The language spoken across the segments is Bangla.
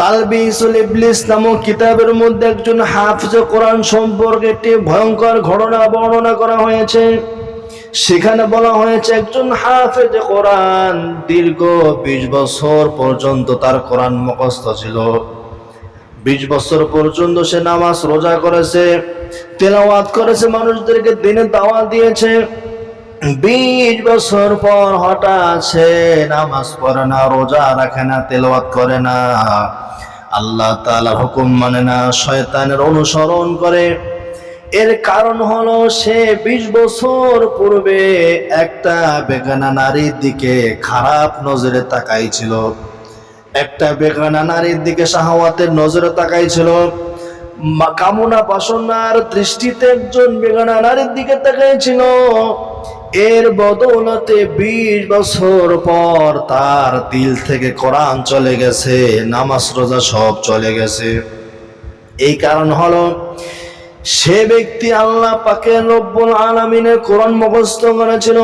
তালবিসুল ইবলিস নামক কিতাবের মধ্যে একজন হাফিজ কোরআন সম্পর্কে একটি ভয়ঙ্কর ঘটনা বর্ণনা করা হয়েছে। সেখানে বলা হয়েছে একজন হাফেজ কোরআন দীর্ঘ বিশ বছর পর্যন্ত তার কোরআন মুখস্থ ছিল। বিশ বছর পর্যন্ত সে নামাজ রোজা করেছে, তেলাওয়াত করেছে, মানুষদেরকে দিনে দাওয়াত দিয়েছে। বিশ বছর পর হঠাৎ সে নামাজ পড়ে না, রোজা রাখে না, তেলাওয়াত করে না। আল্লাহ তাআলার হুকুম মানে না, শয়তানের অনুসরণ করে। এর কারণ হলো সে বিশ বছর পূর্বে একটা বেগানা নারীর দিকে খারাপ নজরে তাকাইছিল। একটা বেগানা নারীর দিকে শাহওয়াতের নজরে তাকাইছিল। কামনা বাসনার দৃষ্টিতে একজন বেগানা নারীর দিকে তাকাইছিল। এর বদৌলতে বিশ বছর পর তার দিল থেকে কোরআন চলে গেছে, নামাজ রোজা সব চলে গেছে। এই কারণ হলো, সে ব্যক্তি আল্লাহ পাকে রব্বুল আলমিনের কোরআন মুখস্থ করেছিল।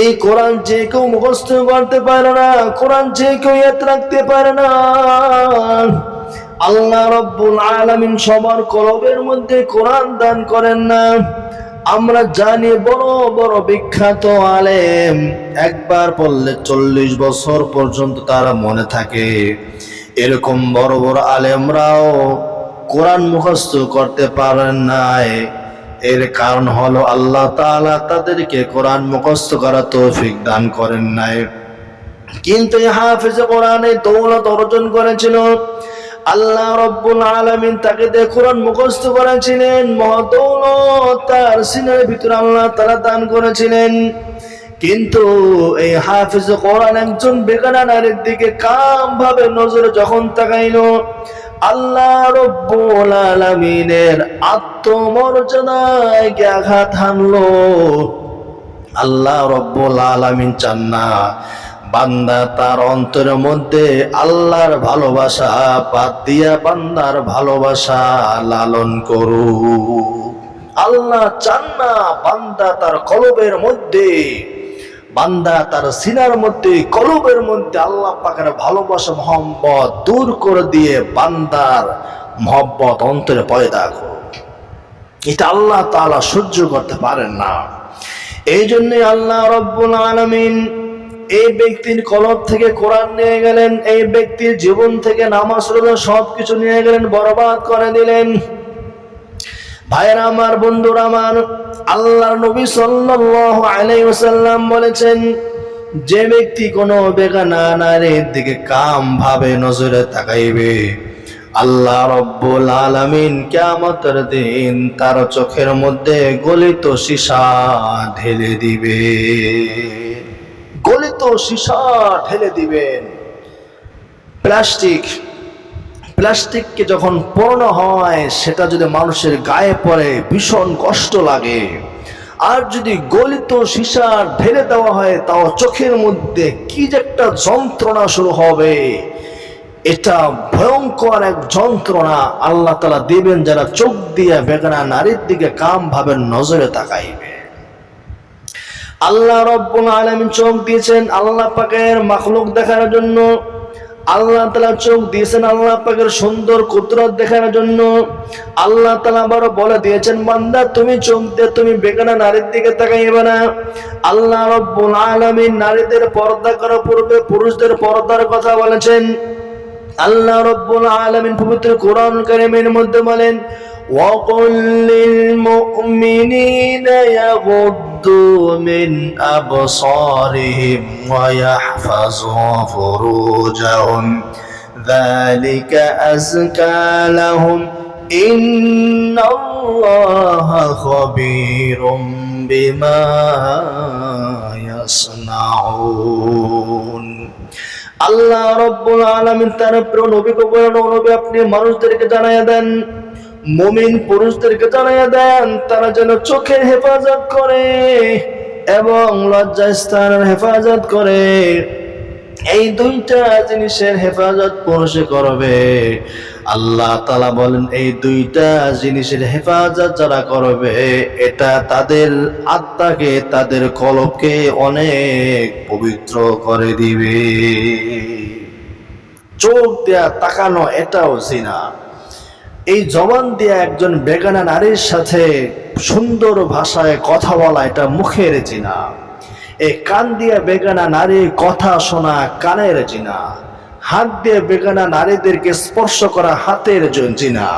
এই কোরআন যে কেউ মুখস্থ করতে পারে না, কোরআন যে কেউ ইয়াদ রাখতে পারে না। আল্লাহ রব্বুল আলামিন সবার কলবের মধ্যে কোরআন দান করেন না। আমরা জানি বড় বড় বিখ্যাত আলেম। একবার পড়লে চল্লিশ বছর পর্যন্ত তারা মনে থাকে। এরকম বড় বড় আলেমরাও কোরআন মুখস্থ করতে পারেন নাই। এর কারণ হলো আল্লাহ তাআলা তাদেরকে কোরআন মুখস্থ করা তৌফিক দান করেন নাই। কিন্তু হাফিজে কোরআনে দৌলত অর্জন করেছিল। আল্লাহ রব্বুল আলামিন তাকে দিয়ে কোরআন মুখস্থ করেছিলেন মহদৌলত তার সিনের ভিতরে আল্লাহ তারা দান করেছিলেন। কিন্তু এই হাফিজ কোরআন একজন বেকানা নারীর দিকে কাম ভাবে নজরে যখন তাকাইল, আল্লাহ রব্বুল আলামিনের আত্মমর্যাদায় আঘাত হানলো? আল্লাহ রব্বুল আলামিন চান না। বান্দা তার অন্তরের মধ্যে আল্লাহর ভালোবাসা বাদ দিয়া বান্দার ভালোবাসা লালন করু আল্লাহ চান না বান্দা তার কলবের মধ্যে, বান্দা তার সিনার মধ্যে, কলবের মধ্যে আল্লাহ পাকের ভালোবাসা মোহাম্মত দূর করে দিয়ে বান্দার মোহব্বত অন্তরে পয়দা করুক। এটা আল্লাহ তাআলা সহ্য করতে পারেন না। এই জন্যই আল্লাহ রব্বুল আলামিন এই ব্যক্তির কলব থেকে কোরআন নিয়ে গেলেন, এই ব্যক্তির জীবন থেকে নামাজ, রোজা সবকিছু নিয়ে গেলেন, বরবাদ করে দিলেন। ভাইয়েরা আমার, বন্ধুরা আমার, আল্লাহর নবী সাল্লাল্লাহু আলাইহি ওয়াসাল্লাম বলেছেন, যে ব্যক্তি কোনো বেগানা নারীর দিকে কাম ভাবে নজরে তাকাইবে, আল্লাহ রব্বুল আলামিন কিয়ামতের দিন তার চোখের মধ্যে গলিত সীসা ঢেলে দিবে। গলিত সীসা ঢেলে দিবেন। প্লাস্টিক, প্লাস্টিককে যখন পোড়ানো হয়, সেটা যদি মানুষের গায়ে পড়ে, ভীষণ কষ্ট লাগে। আর যদি গলিত সীসা ঢেলে দেওয়া হয়, তাও চোখের মধ্যে কি যে একটা যন্ত্রণা শুরু হবে। এটা ভয়ঙ্কর এক যন্ত্রণা আল্লাহ তালা দিবেন, যারা চোখ দিয়ে বেগানা নারীর দিকে কাম ভাবে নজরে তাকাইবে। আল্লাহ রব্বুল আলামিন চোখ দিয়েছেন আল্লাহ পাকের মাখলুক দেখার জন্য। আল্লাহ তালা চোখ দিয়েছেন আল্লাহ পাকের সুন্দর কুদরত দেখার জন্য। আল্লাহ তালা আবারও বলে দিয়েছেন, বান্দা, তুমি চোখ দিয়ে তুমি বেগানা নারীর দিকে তাকাইবে না। আল্লাহ রব্বুল আলামিন নারীদের পর্দা করার পূর্বে পুরুষদের পর্দার কথা বলেছেন। আল্লাহ রব্বুল আলামিন পবিত্র কোরআন কারিমের মধ্যে বলেন وقل للمؤمنين يغضوا من أبصارهم ويحفظوا فروجهم ذلك أزكى لهم إن الله خبير بما يصنعون আল্লাহ রব্বুল আলামিন তার প্রিয় নবীকে বলেন "ও নবী আপনি মানুষদেরকে জানাইয়া দেন মুমিন পুরুষদেরকে জানাইয়া দেন, তারা যেন চোখের হেফাজত করে এবং লজ্জাস্থানের হেফাজত করে। এই দুইটা জিনিসের হেফাজত পুরুষে করবে। আল্লাহ তালা বলেন, এই দুইটা জিনিসের হেফাজত যারা করবে, এটা তাদের আত্মাকে, তাদের কলবকে অনেক পবিত্র করে দিবে। চোখ দেয়া তাকানো, এটাও জিনা। এই জবান দিয়ে একজন বেগানা নারীর সাথে সুন্দর ভাষায় কথা বলা এটা মুখের জিনা। এই কান দিয়ে বেগানা নারীর কথা শোনা কানের জিনা। হাত দিয়ে বেগানা নারীদেরকে স্পর্শ করা হাতের জিনা।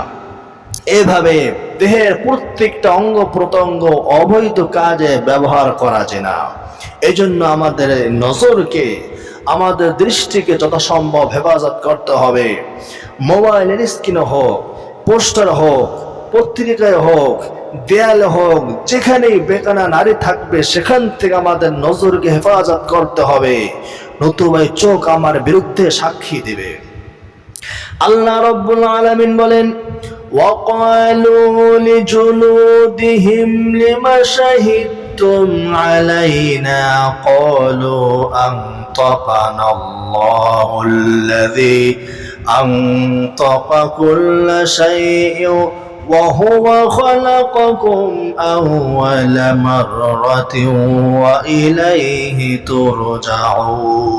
এভাবে দেহের প্রত্যেকটা অঙ্গ প্রত্যঙ্গ অবৈধ কাজে ব্যবহার করা যায় না এই জন্য আমাদের নজরকে, আমাদের দৃষ্টিকে যথাসম্ভব হেফাজত করতে হবে। মোবাইলের স্ক্রিনে হোক পোস্টার হোক পত্রিকায় হোক দেয়ালে হোক যেখানেই বেকানা নারী থাকবে সেখান থেকে আমাদের নজরকে হেফাজত করতে হবে নতুবা এই চোখ আমার বিরুদ্ধে সাক্ষী দেবে আল্লাহ রব্বুল আলামিন বলেন وقالوا لجلودهم لم شهدتم علينا قالوا أنطقنا الله الذي أنطق كل شيء وهو خلقكم أول مرة وإليه ترجعون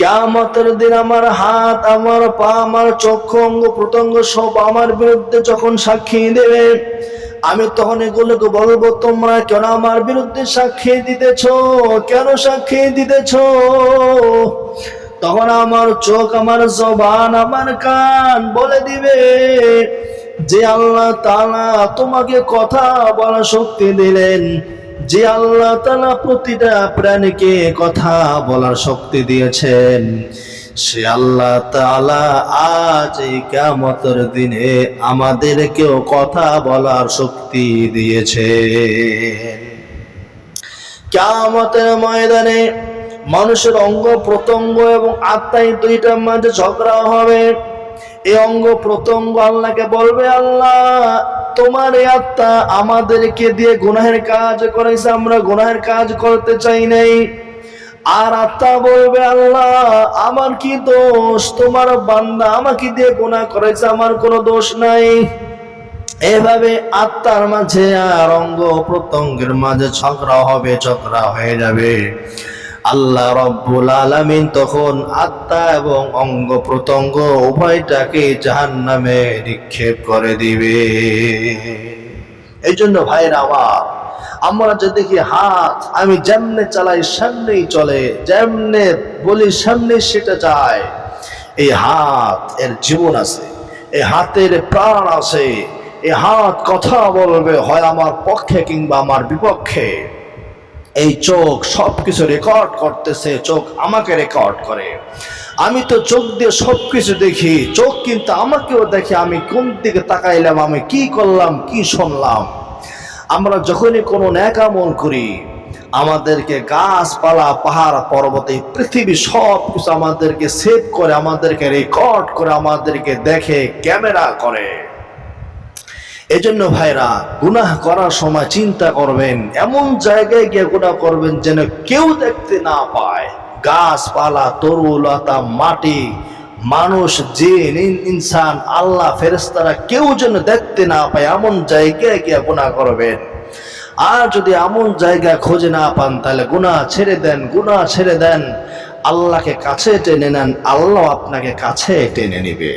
কেমতের দিন আমার হাত আমার পা আমার চক্ষু অঙ্গ প্রত্যঙ্গ সব আমার বিরুদ্ধে যখন সাক্ষী দেবে আমি তখন এগুলোকে বলবো তোমরা কেন আমার বিরুদ্ধে সাক্ষী দিতেছ কেন সাক্ষী দিতেছ তখন আমার চোখ, আমার জবান, আমার কান বলে দিবে যে আল্লাহ তালা তোমাকে কথা বলার শক্তি দিলেন। যে আল্লাহ তালা প্রতিটা প্রাণীকে কথা বলার শক্তি দিয়েছেন। সে আল্লাহ তাআলা আজ এই কিয়ামতের দিনে আমাদেরকেও কথা বলার শক্তি দিয়েছে কিয়ামতের ময়দানে মানুষের অঙ্গ প্রত্যঙ্গ এবং আত্মাই দুইটার মাঝে ঝগড়া হবে। এই অঙ্গ প্রত্যঙ্গ আল্লাহকে বলবে, আল্লাহ, তোমার এই আত্মা আমাদেরকে দিয়ে গুনাহের কাজ করেছে, আমরা গুনাহের কাজ করতে চাই নাই। আর আত্মা বলবে, আল্লাহ, আমার কি দোষ? তোমার বান্দা আমাকে দিয়ে গুনাহ করেছে, আমার কোনো দোষ নাই। এভাবে আত্মার মাঝে আর অঙ্গ প্রত্যঙ্গের মাঝে ঝগড়া হবে, ঝগড়া হয়ে যাবে। আল্লাহ রব্বুল আলামিন তখন আত্মা এবং অঙ্গ প্রত্যঙ্গ উভয়টাকে জাহান নামে নিক্ষেপ করে দিবে। এই জন্য ভাইরা আমার, আমরা যে দেখি হাত, আমি যেমনে চালাই সামনেই চলে, যেমনে বলি সামনে সেটা যায়। এই হাত এর জীবন আছে, এই হাতের প্রাণ আছে, এই হাত কথা বলবে হয় আমার পক্ষে কিংবা আমার বিপক্ষে। এই চোখ সবকিছু রেকর্ড করতেছে, চোখ আমাকে রেকর্ড করে। আমি তো চোখ দিয়ে সবকিছু দেখি, চোখ কিন্তু আমাকেও দেখে আমি কোন দিকে তাকাইলাম, আমি কি করলাম, কি শুনলাম। আমরা যখনই কোনো ন্যাকামল করি, আমাদেরকে গাছপালা, পাহাড়, পর্বত পৃথিবী সব কিছু আমাদেরকে সেভ করে, আমাদেরকে রেকর্ড করে, আমাদেরকে দেখে ক্যামেরা করে। এজন্য ভাইরা, গুনাহ করার সময় চিন্তা করবেন, এমন জায়গায় গিয়ে গুনাহ করবেন যেন কেউ দেখতে না পায়। গাছপালা, তরুলতা, মাটি, মানুষ, জিন ইনসান, আল্লাহ ফেরেস্তারা কেউ যেন দেখতে না পায়, এমন জায়গায় গিয়ে গুনাহ করবেন। আর যদি এমন জায়গা খুঁজে না পান, তাহলে গুনাহ ছেড়ে দেন, গুনাহ ছেড়ে দেন। আল্লাহকে কাছে টেনে নেন, আল্লাহ আপনাকে কাছে টেনে নিবে।